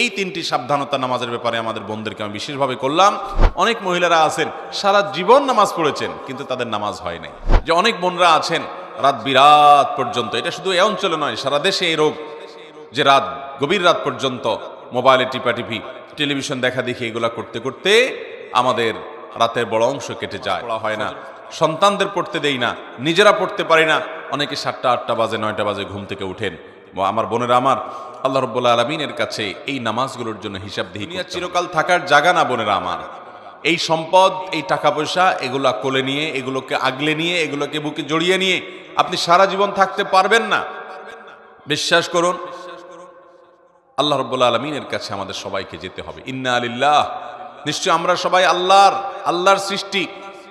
এই তিনটি সাবধানতা নামাজের ব্যাপারে আমাদের বোনদেরকে আমি বিশেষভাবে করলাম। অনেক মহিলারা আছেন, সারা জীবন নামাজ পড়েছেন, কিন্তু তাদের নামাজ হয় নাই। যে অনেক বোনরা আছেন, রাত বিরাত পর্যন্ত, এটা শুধু এ অঞ্চলে নয়, সারা দেশে এই রোগ। যে রাত, গভীর রাত পর্যন্ত মোবাইলে টিপাটিপি টেলিভিশন দেখা দেখি এগুলা করতে করতে আমাদের রাতের বড় অংশ কেটে যায়। পড়া হয় না। সন্তানদের পড়তে দেই না, নিজেরা পড়তে পারি না। অনেকে সাতটা, আটটা বাজে, নয়টা বাজে ঘুম থেকে উঠেন ও আমার বোনেরা আমার আল্লাহ রব্বুল্লা আলমিনের কাছে এই নামাজগুলোর জন্য হিসাব দিই চিরকাল থাকার জায়গা না বোনেরা আমার। এই সম্পদ এই টাকা পয়সা এগুলা কোলে নিয়ে এগুলোকে আগলে নিয়ে এগুলোকে বুকে জড়িয়ে নিয়ে আপনি সারা জীবন থাকতে পারবেন না। বিশ্বাস করুন আল্লাহ রব্বুল্লা আলমিনের কাছে আমাদের সবাইকে যেতে হবে। ইন্না আলিল্লাহ নিশ্চয় আমরা সবাই আল্লাহর আল্লাহর সৃষ্টি।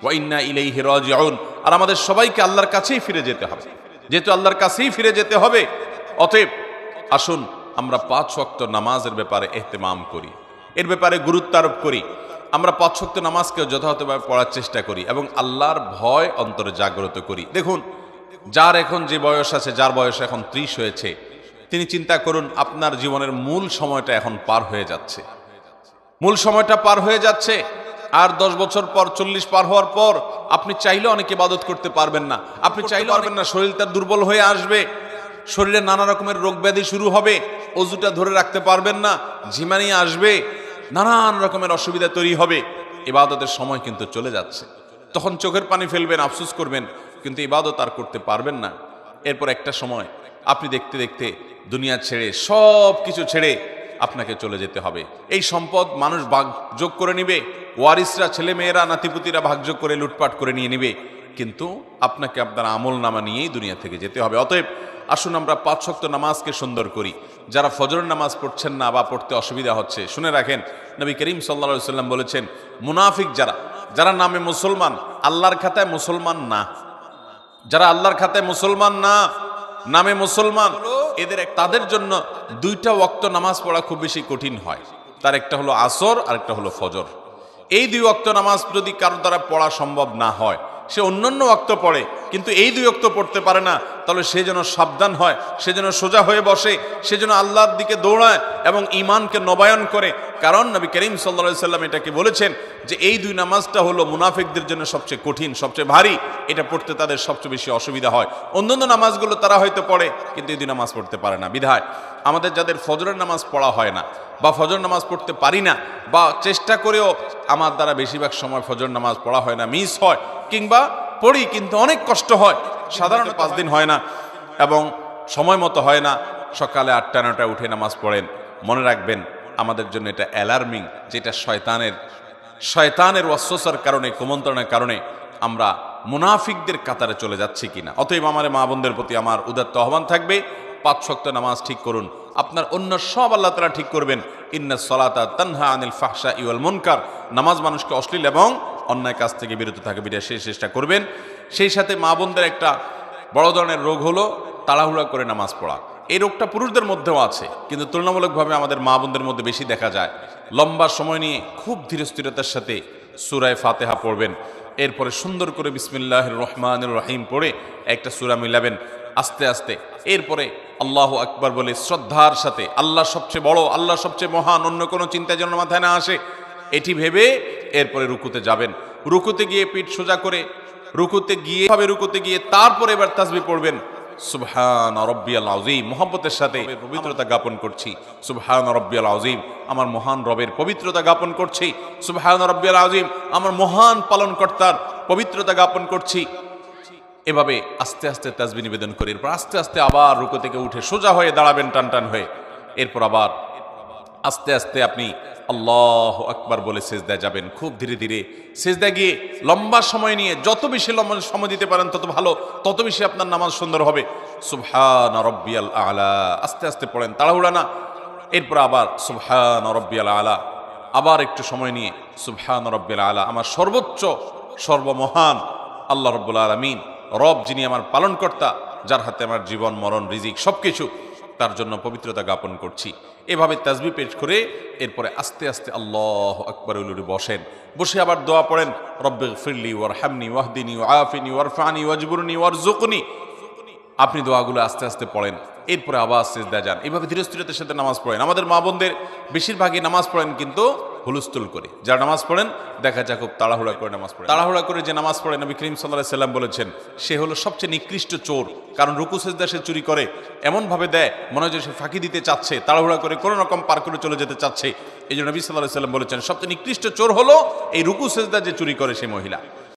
ওয়া ইন্না ইলাইহি রাজিউন আর আমাদের সবাইকে আল্লাহর কাছেই ফিরে যেতে হবে। যেহেতু আল্লাহর কাছেই ফিরে যেতে হবে অতএব আসুন আমরা পাঁচ শক্ত নামাজের ব্যাপারে এহতেমাম করি। এর ব্যাপারে গুরুত্ব আরোপ করি। আমরা পাঁচ শক্ত নামাজকে যথাযথভাবে পড়ার চেষ্টা করি এবং আল্লাহর ভয় অন্তরে জাগ্রত করি। দেখুন যার এখন যে বয়স আছে যার বয়স এখন ত্রিশ হয়েছে তিনি চিন্তা করুন আপনার জীবনের মূল সময়টা এখন পার হয়ে যাচ্ছে। মূল সময়টা পার হয়ে যাচ্ছে আর দশ বছর পর চল্লিশ পার হওয়ার পর আপনি চাইলে অনেক ইবাদত করতে পারবেন না। আপনি চাইলে পারবেন না। শরীরটা দুর্বল হয়ে আসবে। শরীরে নানা রকমের রোগ ব্যাধি শুরু হবে, অজুটা ধরে রাখতে পারবেন না ঝিমানি আসবে, নানান রকমের অসুবিধা তৈরি হবে। ইবাদতের সময় কিন্তু চলে যাচ্ছে। তখন চোখের পানি ফেলবেন, আফসোস করবেন, কিন্তু ইবাদত আর করতে পারবেন না। এরপর একটা সময়, আপনি দেখতে দেখতে দুনিয়া ছেড়ে সব কিছু ছেড়ে আপনাকে চলে যেতে হবে। এই সম্পদ মানুষ ভাগ যোগ করে নিবে, ওয়ারিসরা ছেলে মেয়েরা নাতিপুতিরা ভাগযোগ করে লুটপাট করে নিয়ে নিবে, কিন্তু আপনাকে আপনার আমল নামা নিয়েই দুনিয়া থেকে যেতে হবে। অতএব আসুন আমরা পাঁচ শক্ত নামাজকে সুন্দর করি। যারা ফজর নামাজ পড়ছেন না বা পড়তে অসুবিধা হচ্ছে, শুনে রাখেন, নবী করিম সাল্লা সাল্লাম বলেছেন, মুনাফিক যারা যারা নামে মুসলমান, আল্লাহর খাতায় মুসলমান না। যারা আল্লাহর খাতায় মুসলমান না, নামে মুসলমান, এদের তাদের জন্য দুইটা ওয়াক্ত নামাজ পড়া খুব বেশি কঠিন হয়। তার একটা হলো আসর আর একটা হলো ফজর। এই দুই ওয়াক্ত নামাজ যদি কারও দ্বারা পড়া সম্ভব না হয় সে অন্যান্য ওয়াক্ত পড়ে, কিন্তু এই দুই ওয়াক্ত পড়তে পারে না। তাহলে সে যেন সাবধান হয়, সে যেন সোজা হয়ে বসে, সে যেন আল্লাহর দিকে দৌড়ায় এবং ইমানকে নবায়ন করে। কারণ নবী করিম সাল্লা সাল্লাম এটাকে বলেছেন যে এই দুই নামাজটা হলো মুনাফিকদের জন্য সবচেয়ে কঠিন, সবচেয়ে ভারী। এটা পড়তে তাদের সবচেয়ে বেশি অসুবিধা হয়। অন্যান্য নামাজগুলো তারা হয়তো পড়ে, কিন্তু এই দুই নামাজ পড়তে পারে না। বিধায়, আমাদের যাদের ফজরের নামাজ পড়া হয় না বা ফজর নামাজ পড়তে পারি না বা চেষ্টা করেও আমার দ্বারা বেশিরভাগ সময় ফজর নামাজ পড়া হয় না, মিস হয় কিংবা পড়ি কিন্তু অনেক কষ্ট হয়। সাধারণত পাঁচ দিন হয় না এবং সময় মতো হয় না। সকালে আটটা নটায় উঠে নামাজ পড়েন। মনে রাখবেন, আমাদের জন্য এটা অ্যালার্মিং যেটা শয়তানের শয়তানের ওয়াসওয়াসার কারণে, কুমন্ত্রণের কারণে আমরা মুনাফিকদের কাতারে চলে যাচ্ছি কিনা। অতএব আমার মা বোনদের প্রতি আমার উদাত্ত আহ্বান থাকবে, পাঁচ শক্ত নামাজ ঠিক করুন। আপনার অন্য সব আল্লাহ তালা ঠিক করবেন। ইন্না সলাতা তানহা আনিল ফাহসা ইউল মুনকার। নামাজ মানুষকে অশ্লীল এবং অন্যায় কাজ থেকে বিরত থাকে বিটা সেই চেষ্টা করবেন। সেই সাথে মা বোনদের একটা বড় ধরনের রোগ হলো তাড়াহুড়া করে নামাজ পড়া। এই রোগটা পুরুষদের মধ্যেও আছে, কিন্তু তুলনামূলকভাবে আমাদের মা বোনদের মধ্যে বেশি দেখা যায়। লম্বা সময় নিয়ে খুব ধীরস্থিরতার সাথে সুরায় ফাতেহা পড়বেন। এরপরে সুন্দর করে বিসমিল্লাহ রহমান রহিম পড়ে একটা সুরা মিলাবেন আস্তে আস্তে। এরপরে আল্লাহ আকবার বলে শ্রদ্ধার সাথে, আল্লাহ সবচেয়ে বড়, আল্লাহ সবচেয়ে মহান, অন্য কোনো চিন্তা যেন মাথায় না আসে, এটি ভেবে এরপরে রুকুতে যাবেন। রুকুতে গিয়ে পিঠ সোজা করে, রুকুতে গিয়ে ভাবে রুকুতে গিয়ে তারপরে এবার তাসবি পড়বেন। সুবহান রব্বিয়াল আজিম মোহাম্মতের সাথে পবিত্রতা জ্ঞাপন করছি। সুবহান রব্বিয়াল আজিম আমার মহান রবের পবিত্রতা জ্ঞাপন করছি। সুবহান রব্বিয়াল আজিম আমার মহান পালনকর্তার পবিত্রতা জ্ঞাপন করছি। এভাবে আস্তে আস্তে তাজবি নিবেদন করে, এরপর আস্তে আস্তে আবার রুকো থেকে উঠে সোজা হয়ে দাঁড়াবেন টান টান হয়ে। এরপর আবার আস্তে আস্তে আপনি আল্লাহ আকবার বলে সেজদায় যাবেন। খুব ধীরে ধীরে সেজদা গিয়ে লম্বা সময় নিয়ে যত বেশি লম্বা সময় দিতে পারেন, তত ভালো, তত বেশি আপনার নামাজ সুন্দর হবে। সুবহান রব্বিয়াল আলা। আস্তে আস্তে পড়েন, তাড়াহুড়া না। এরপর আবার সুবহান রব্বিয়াল আলা। আবার একটু সময় নিয়ে সুবহান রব্বিয়াল আলা। আমার সর্বোচ্চ, সর্বমহান আল্লাহ রব্বুল আলমিন, রব যিনি আমার পালনকর্তা, যার হাতে আমার জীবন, মরণ, রিজিক সবকিছু তার জন্য পবিত্রতা জ্ঞাপন করছি। এভাবে তাজবি পেশ করে এরপরে আস্তে আস্তে আল্লাহ আকবর বসেন। বসে আবার দোয়া পড়েন, রব্বে ফিরলি ওয়ার হামনি ওয়াহদিনী আফিনি ওয়ারফানি ওয়াজবুরনি ওয়ারজুকনি আপনি দোয়াগুলো আস্তে আস্তে পড়েন, এরপরে আবার সেজদা যান। এভাবে ধীরস্থিরতার সাথে নামাজ পড়েন। আমাদের মা বোনদের বেশিরভাগই নামাজ পড়েন কিন্তু হুলস্থুল করে। যারা নামাজ পড়েন, দেখা যায় খুব তাড়াহুড়া করে নামাজ পড়ে তাড়াহুড়া করে যে নামাজ পড়ে নবী করিম সাল্লাহ সাল্লাম বলেছেন, সে হলো সবচেয়ে নিকৃষ্ট চোর। কারণ রুকু সেজদা সে চুরি করে, এমনভাবে দেয়, মনে হয় যে সে ফাঁকি দিতে চাচ্ছে, তাড়াহুড়া করে কোনো রকম পার করে চলে যেতে চাচ্ছে। এই জন্য নবী সাল্লাহ সাল্লাম বলেছেন, সবচেয়ে নিকৃষ্ট চোর হলো এই রুকু সেজদা যে চুরি করে সে মহিলা।